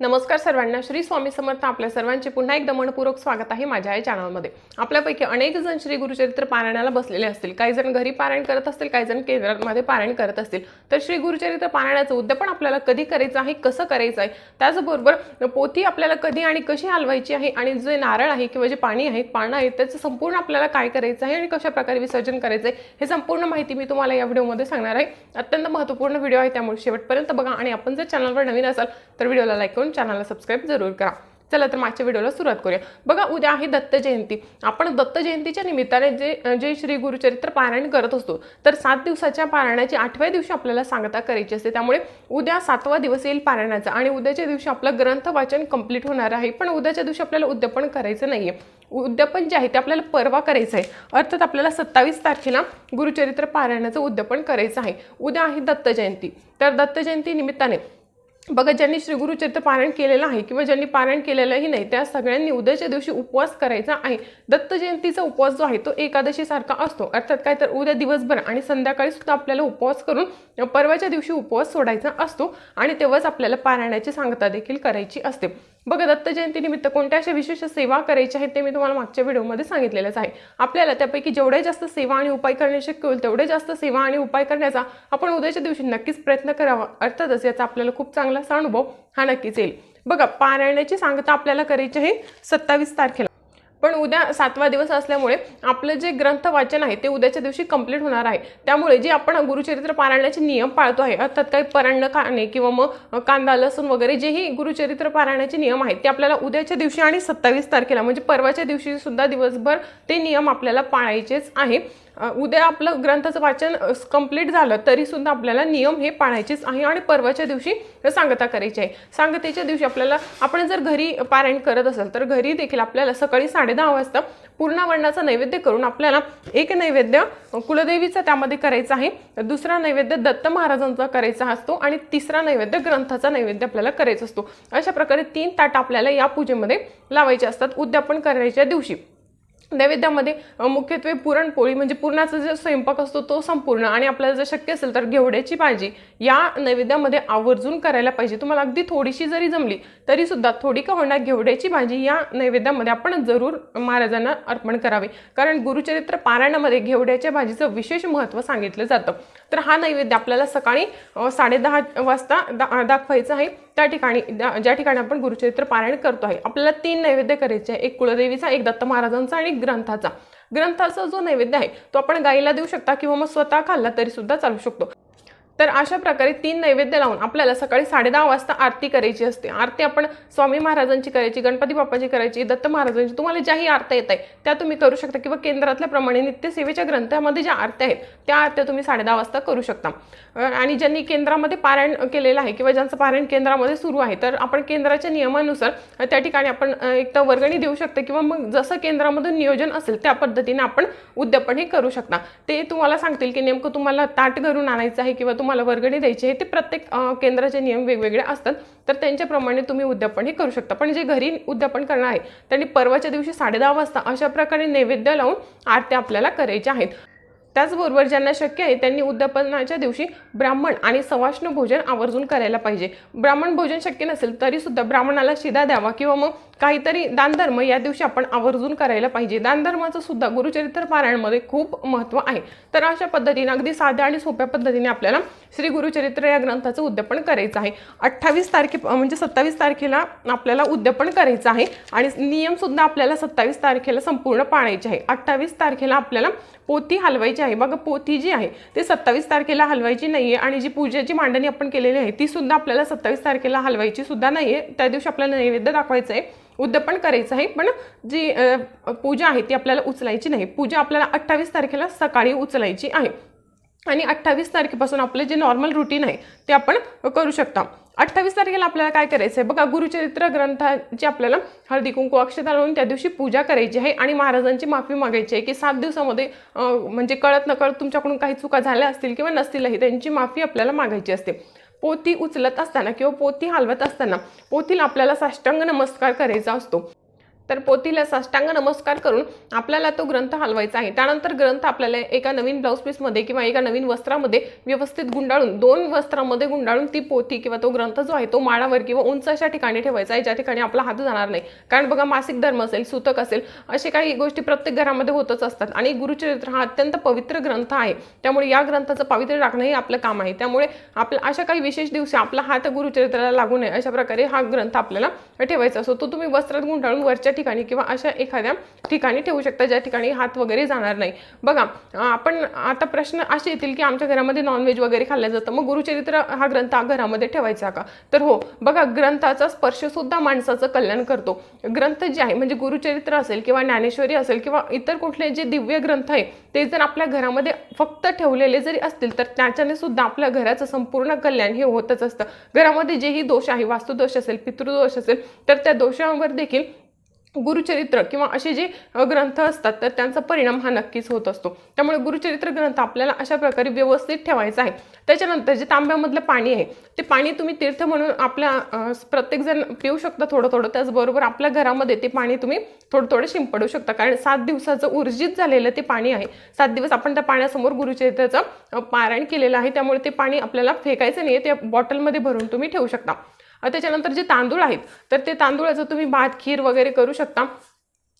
नमस्कार सर्वांना. श्री स्वामी समर्थ आपल्या सर्वांचे पुन्हा एकदा मनपूर्वक स्वागत आहे माझ्या या चॅनलमध्ये आपल्यापैकी अनेक जण श्री गुरुचरित्र पारायणाला बसलेले असतील. काही जण घरी पारायण करत असतील काही जण केंद्रामध्ये पारायण करत असतील. तर श्री गुरुचरित्र पारायणाचं उद्यापन आपल्याला कधी करायचं आहे कसं करायचं आहे त्याचबरोबर पोथी आपल्याला कधी आणि कशी हलवायची आहे आणि जे नारळ आहे किंवा जे पाणी आहे पानं आहे त्याचं संपूर्ण आपल्याला काय करायचं आहे आणि कशा प्रकारे विसर्जन करायचं आहे हे संपूर्ण माहिती मी तुम्हाला या व्हिडिओमध्ये सांगणार आहे. अत्यंत महत्त्वपूर्ण व्हिडिओ आहे त्यामुळे शेवटपर्यंत बघा आणि आपण जर चॅनलवर नवीन असाल तर व्हिडिओला लाईक करून चॅनलला सबस्क्राईब जरूर करा. चला तर मागच्या व्हिडिओला सुरुवात करूया. बघा उद्या आहे दत्त जयंती. आपण दत्त जयंतीच्या निमित्ताने जे जे श्री गुरुचरित्र पारायण करत असतो तर सात दिवसाच्या पारायणाची आठव्या दिवशी आपल्याला सांगता करायची असते. त्यामुळे उद्या सातवा दिवस येईल पारायणाचा आणि उद्याच्या दिवशी आपलं ग्रंथ वाचन कंप्लीट होणार आहे. पण उद्याच्या दिवशी आपल्याला उद्यापन करायचं नाहीये. उद्यापन जे आहे ते आपल्याला परवा करायचं आहे. अर्थात आपल्याला सत्तावीस तारखेला गुरुचरित्र पारायणाचं उद्यापन करायचं आहे. उद्या आहे दत्त जयंती. तर दत्त जयंती निमित्ताने बघा ज्यांनी श्रीगुरुचरित्र पारायण केलेलं आहे किंवा ज्यांनी पारायण केलेलंही नाही त्या सगळ्यांनी उद्याच्या दिवशी उपवास करायचा आहे. दत्त जयंतीचा उपवास जो आहे तो एकादशीसारखा असतो. अर्थात काय तर उद्या दिवसभर आणि संध्याकाळी सुद्धा आपल्याला उपवास करून परवाच्या दिवशी उपवास सोडायचा असतो आणि तेव्हाच आपल्याला पारायणाची सांगता देखील करायची असते. बघा दत्त जयंतीनिमित्त कोणत्या अशा विशेष सेवा करायच्या आहेत ते मी तुम्हाला मागच्या व्हिडिओमध्ये सांगितलेलंच आहे. आपल्याला त्यापैकी जेवढे जास्त सेवा आणि उपाय करणे शक्य होईल तेवढे जास्त सेवा आणि उपाय करण्याचा आपण उद्याच्या दिवशी नक्कीच प्रयत्न करावा. अर्थातच याचा आपल्याला खूप चांगला असा अनुभव हा नक्कीच येईल. बघा पारायणाची सांगता आपल्याला करायची आहे सत्तावीस तारखेला. पण उद्या सातवा दिवस असल्यामुळे आपलं जे ग्रंथ वाचन आहे ते उद्याच्या दिवशी कंप्लीट होणार आहे. त्यामुळे जे आपण गुरुचरित्र पारायणाचे नियम पाळतो आहे अर्थात काही परायण खाणे किंवा मग कांदा लसूण वगैरे जेही गुरुचरित्र पारायणाचे नियम आहेत ते आपल्याला उद्याच्या दिवशी आणि सत्तावीस तारखेला म्हणजे परवाच्या दिवशी सुद्धा दिवसभर ते नियम आपल्याला पाळायचेच आहे. उद्या आपलं ग्रंथाचं वाचन कंप्लीट झालं तरी सुद्धा आपल्याला नियम हे पाळायचेच आहे आणि परवाच्या दिवशी सांगता करायची आहे. सांगतेच्या दिवशी आपल्याला आपण जर घरी पारायण करत असेल तर घरी देखील आपल्याला सकाळी साडे दहा वाजता पूर्ण वर्णाचा नैवेद्य करून आपल्याला एक नैवेद्य कुलदेवीचा त्यामध्ये करायचा आहे. दुसरा नैवेद्य दत्त महाराजांचा करायचा असतो आणि तिसरा नैवेद्य ग्रंथाचा नैवेद्य आपल्याला करायचा असतो. अशा प्रकारे तीन ताट आपल्याला या पूजेमध्ये लावायचे असतात. उद्यापन करायच्या दिवशी. नैवेद्यामध्ये मुख्यत्वे पुरणपोळी म्हणजे पुरणाचा जो स्वयंपाक असतो तो संपूर्ण. आणि आपल्याला जर शक्य असेल तर घेवड्याची भाजी या नैवेद्यामध्ये आवर्जून करायला पाहिजे. तुम्हाला अगदी थोडीशी जरी जमली तरी सुद्धा थोडी का होणार घेवड्याची भाजी या नैवेद्यामध्ये आपण जरूर महाराजांना अर्पण करावे. कारण गुरुचरित्र पारायणामध्ये घेवड्याच्या भाजीचं विशेष महत्त्व सांगितलं जातं. तर हा नैवेद्य आपल्याला सकाळी साडेदहा वाजता दा दाखवायचा आहे. त्या ठिकाणी ज्या ज्या ठिकाणी आपण गुरुचरित्र पारायण करतो आहे आपल्याला तीन नैवेद्य करायचे आहे. एक कुळदेवीचा एक दत्त महाराजांचा आणि ग्रंथाचा. ग्रंथाचा जो नैवेद्य आहे तो आपण गाईला देऊ शकता किंवा मग स्वतः खाल्ला तरी सुद्धा चालू शकतो. तर अशा प्रकारे तीन नैवेद्य लावून आपल्याला सकाळी साडेदहा वाजता आरती करायची असते. आरती आपण स्वामी महाराजांची करायची गणपती बाप्पाची करायची दत्त महाराजांची तुम्हाला ज्याही आरत्या येत आहे त्या तुम्ही करू शकता किंवा केंद्रातल्याप्रमाणे नित्यसेवेच्या ग्रंथामध्ये ज्या आरत्या आहेत त्या आरत्या तुम्ही साडेदहा वाजता करू शकता. आणि ज्यांनी केंद्रामध्ये पारायण केलेलं आहे किंवा ज्यांचं पारायण केंद्रामध्ये सुरू आहे तर आपण केंद्राच्या नियमानुसार त्या ठिकाणी आपण एक तर वर्गणी देऊ शकता किंवा मग जसं केंद्रामधून नियोजन असेल त्या पद्धतीने आपण उद्यापन हे करू शकता. ते तुम्हाला सांगतील की नेमकं तुम्हाला ताट घरून आणायचं आहे किंवा तुम्हाला वर्गणी द्यायची आहे ते प्रत्येक केंद्राचे नियम वेगवेगळे असतात. तर त्यांच्याप्रमाणे तुम्ही उद्यापन हे करू शकता. पण जे घरी उद्यापन करणार आहे त्यांनी परवाच्या दिवशी साडेदहा वाजता अशा प्रकारे नैवेद्य लावून आरत्या आपल्याला करायच्या आहेत. त्याचबरोबर ज्यांना शक्य आहे त्यांनी उद्यापनाच्या दिवशी ब्राह्मण आणि सवाष्ण भोजन आवर्जून करायला पाहिजे. ब्राह्मण भोजन शक्य नसेल तरीसुद्धा ब्राह्मणाला शिदा द्यावा किंवा मग काहीतरी दानधर्म या दिवशी आपण आवर्जून करायला पाहिजे. दानधर्माचं सुद्धा गुरुचरित्र पारायणमध्ये खूप महत्त्व आहे. तर अशा पद्धतीने अगदी साध्या आणि सोप्या पद्धतीने आपल्याला श्री गुरुचरित्र या ग्रंथाचं उद्यापन करायचं आहे. अठ्ठावीस तारखे म्हणजे सत्तावीस तारखेला आपल्याला उद्यापन करायचं आहे आणि नियमसुद्धा आपल्याला सत्तावीस तारखेला संपूर्ण पाळायचे आहे. अठ्ठावीस तारखेला आपल्याला पोथी हलवायची आहे. बघा पोथी जी आहे ती सत्तावीस तारखेला हलवायची नाही आहे आणि जी पूजेची मांडणी आपण केलेली आहे ती सुद्धा आपल्याला सत्तावीस तारखेला हलवायची सुद्धा नाही आहे त्या दिवशी आपल्याला नैवेद्य दाखवायचं आहे उद्यापन करायचं आहे. पण जी पूजा आहे ती आपल्याला उचलायची नाही. पूजा आपल्याला अठ्ठावीस तारखेला सकाळी उचलायची आहे. आणि अठ्ठावीस तारखेपासून आपले जे नॉर्मल रुटीन आहे ते आपण करू शकता. अठ्ठावीस तारखेला आपल्याला काय करायचं आहे बघा गुरुचरित्र ग्रंथाची आपल्याला हळदी कुंकू अक्षता लावून त्या दिवशी पूजा करायची आहे. आणि महाराजांची माफी मागायची आहे की सात दिवसामध्ये म्हणजे कळत नकळत तुमच्याकडून काही चुका झाल्या असतील किंवा नसतीलही त्यांची माफी आपल्याला मागायची असते. पोती उचलत असताना किंवा पोती हलवत असताना पोतीला आपल्याला साष्टांग नमस्कार करायचा असतो. तर पोथीला साष्टांग नमस्कार करून आपल्याला तो ग्रंथ हलवायचा आहे. त्यानंतर ग्रंथ आपल्याला एका नवीन ब्लाऊज पीसमध्ये किंवा एका नवीन वस्त्रामध्ये व्यवस्थित गुंडाळून दोन वस्त्रामध्ये गुंडाळून ती पोथी किंवा तो ग्रंथ जो आहे तो माळावर किंवा उंच अशा ठिकाणी ठेवायचा आहे ज्या ठिकाणी आपला हात जाणार नाही. कारण बघा मासिक धर्म असेल सूतक असेल असे काही गोष्टी प्रत्येक घरामध्ये होतच असतात आणि गुरुचरित्र हा अत्यंत पवित्र ग्रंथ आहे. त्यामुळे या ग्रंथाचं पावित्र्य राखणं हे आपलं काम आहे. त्यामुळे आपलं अशा काही विशेष दिवशी आपला हात गुरुचरित्राला लागू नये अशा प्रकारे हा ग्रंथ आपल्याला ठेवायचा असतो. तो तुम्ही वस्त्रात गुंडाळून वरच्या ठिकाणी किंवा अशा एखाद्या ठिकाणी ठेवू शकता ज्या ठिकाणी हात वगैरे जाणार नाही. बघा आपण आता प्रश्न असे येतील की आमच्या घरामध्ये नॉनव्हेज वगैरे खाल्लं जातं. मग गुरुचरित्र हा ग्रंथ घरामध्ये ठेवायचा का? तर हो बघा ग्रंथाचा स्पर्श सुद्धा माणसाचं कल्याण करतो. ग्रंथ जे आहे म्हणजे गुरुचरित्र असेल किंवा ज्ञानेश्वरी असेल किंवा इतर कुठले जे दिव्य ग्रंथ आहे ते जर आपल्या घरामध्ये फक्त ठेवलेले जरी असतील तर त्याच्याने सुद्धा आपल्या घराचं संपूर्ण कल्याण हे होतच असतं. घरामध्ये जेही दोष आहे वास्तुदोष असेल पितृदोष असेल तर त्या दोषांवर देखील गुरुचरित्र किंवा असे जे ग्रंथ असतात तर त्यांचा परिणाम हा नक्कीच होत असतो. त्यामुळे गुरुचरित्र ग्रंथ आपल्याला अशा प्रकारे व्यवस्थित ठेवायचा आहे. त्याच्यानंतर जे तांब्यामधलं पाणी आहे ते पाणी तुम्ही तीर्थ म्हणून आपल्या प्रत्येकजण पिऊ शकता थोडं थोडं त्याचबरोबर आपल्या घरामध्ये ते पाणी तुम्ही थोडं थोडं शिंपडू शकता. कारण सात दिवसाचं ऊर्जित झालेलं ते पाणी आहे. सात दिवस आपण त्या पाण्यासमोर गुरुचरित्राचं पारायण केलेलं आहे. त्यामुळे ते पाणी आपल्याला फेकायचं नाही ते बॉटलमध्ये भरून तुम्ही ठेवू शकता. त्याच्यानंतर जे तांदूळ आहेत तर ते तांदूळाचं तुम्ही भात खीर वगैरे करू शकता.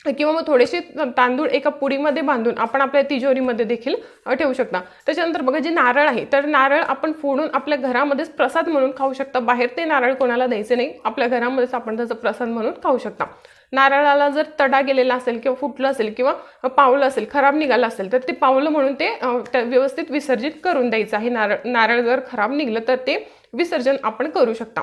किंवा मग थोडेसे तांदूळ एका पुडीमध्ये बांधून आपण आपल्या तिजोरीमध्ये देखील ठेवू शकता. त्याच्यानंतर बघा जे नारळ आहे तर नारळ आपण फोडून आपल्या घरामध्येच प्रसाद म्हणून खाऊ शकता. बाहेर ते नारळ कोणाला द्यायचे नाही आपल्या घरामध्येच आपण त्याचा प्रसाद म्हणून खाऊ शकता. नारळाला जर तडा गेलेला असेल किंवा फुटलं असेल किंवा पावलं असेल खराब निघालं असेल तर ते पावलं म्हणून ते त्या व्यवस्थित विसर्जित करून द्यायचं आहे. नारळ नारळ जर खराब निघलं तर ते विसर्जन आपण करू शकता.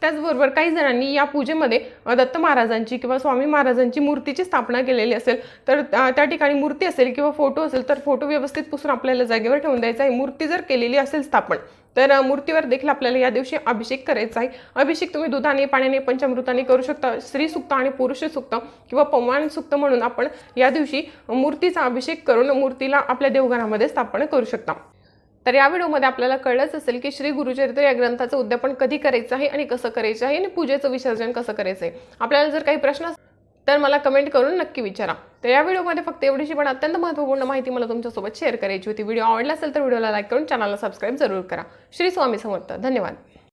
त्याचबरोबर काही जणांनी या पूजेमध्ये दत्त महाराजांची किंवा स्वामी महाराजांची मूर्तीची स्थापना केलेली असेल तर त्या ठिकाणी मूर्ती असेल किंवा फोटो असेल तर फोटो व्यवस्थित पुसून आपल्याला जागेवर ठेवून द्यायचा आहे. मूर्ती जर केलेली असेल स्थापन तर मूर्तीवर देखील आपल्याला या दिवशी अभिषेक करायचा आहे. अभिषेक तुम्ही दुधाने पाण्याने पंचामृताने करू शकता. स्त्री सुक्त आणि पुरुष सुक्त किंवा पवमान सुक्त म्हणून आपण या दिवशी मूर्तीचा अभिषेक करून मूर्तीला आपल्या देवघरामध्ये स्थापन करू शकता. तर या व्हिडिओमध्ये आपल्याला कळलंच असेल की श्री गुरुचरित्र या ग्रंथाचं उद्यापन कधी करायचं आहे आणि कसं करायचं आहे आणि पूजेचं विसर्जन कसं करायचं आहे. आपल्याला जर काही प्रश्न तर मला कमेंट करून नक्की विचारा. तर या व्हिडिओमध्ये फक्त एवढीशी पण अत्यंत महत्त्वपूर्ण माहिती मला तुमच्यासोबत शेअर करायची होती. व्हिडिओ आवडला असेल तर व्हिडिओला लाईक करून चॅनलला सबस्क्राईब जरूर करा. श्री स्वामी समर्थ. धन्यवाद.